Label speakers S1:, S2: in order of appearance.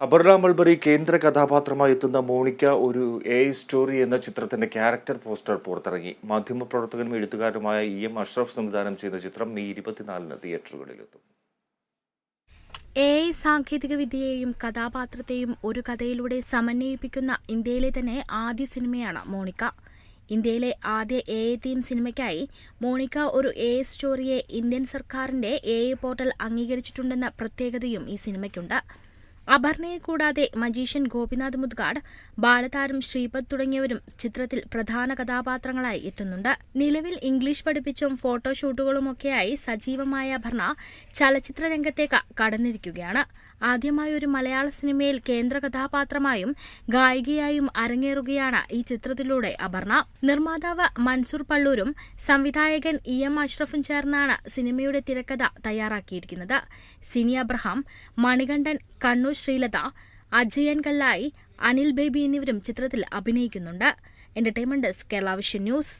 S1: Aparna mulberry കേന്ദ്ര കഥാപാത്രമായി എത്തുന്ന മോണിക്ക ഒരു എ സ്റ്റോറി എന്ന ചിത്രത്തിന്റെ ക്യാരക്ടർ പോസ്റ്റർ പുറത്തിറങ്ങി. മാധ്യമപ്രവർത്തകനും എഴുത്തുകാരനുമായ ഇ എം അഷ്റഫ് സംവിധാനം ചെയ്ത ചിത്രം മെയ് ഇരുപത്തിനാലിന് തിയേറ്ററുകളിലെത്തും.
S2: എ ഐ സാങ്കേതികവിദ്യയെയും കഥാപാത്രത്തെയും ഒരു കഥയിലൂടെ സമന്വയിപ്പിക്കുന്ന ഇന്ത്യയിലെ തന്നെ ആദ്യ സിനിമയാണ് മോണിക്ക. ഇന്ത്യയിലെ ആദ്യ എ ഐ തീം സിനിമയ്ക്കായി മോണിക്ക ഒരു എ സ്റ്റോറിയെ ഇന്ത്യൻ സർക്കാരിന്റെ എ പോർട്ടൽ അംഗീകരിച്ചിട്ടുണ്ടെന്ന പ്രത്യേകതയും ഈ സിനിമയ്ക്കുണ്ട്. അപർണയെ കൂടാതെ മജീഷ്യൻ ഗോപിനാഥ് മുദ്ഗാഡ് ബാലതാരം ശ്രീപദ് തുടങ്ങിയവരും ചിത്രത്തിൽ പ്രധാന കഥാപാത്രങ്ങളായി എത്തുന്നുണ്ട്. നിലവിൽ ഇംഗ്ലീഷ് പഠിപ്പിച്ചും ഫോട്ടോഷൂട്ടുകളുമൊക്കെയായി സജീവമായ അപർണ ചലച്ചിത്ര രംഗത്തേക്ക് കടന്നിരിക്കുകയാണ്. ആദ്യമായി ഒരു മലയാള സിനിമയിൽ കേന്ദ്ര കഥാപാത്രമായും ഗായികയായും അരങ്ങേറുകയാണ് ഈ ചിത്രത്തിലൂടെ അപർണ. നിർമ്മാതാവ് മൻസൂർ പള്ളൂരും സംവിധായകൻ ഇ എം അഷ്റഫും ചേർന്നാണ് സിനിമയുടെ തിരക്കഥ തയ്യാറാക്കിയിരിക്കുന്നത്. സിനി അബ്രഹാം മണികണ്ഠൻ കണ്ണൂർ ശ്രീലത അജയൻ കല്ലായി അനിൽ ബേബി എന്നിവരും ചിത്രത്തിൽ അഭിനയിക്കുന്നുണ്ട്. Entertainment desk Kerala vision news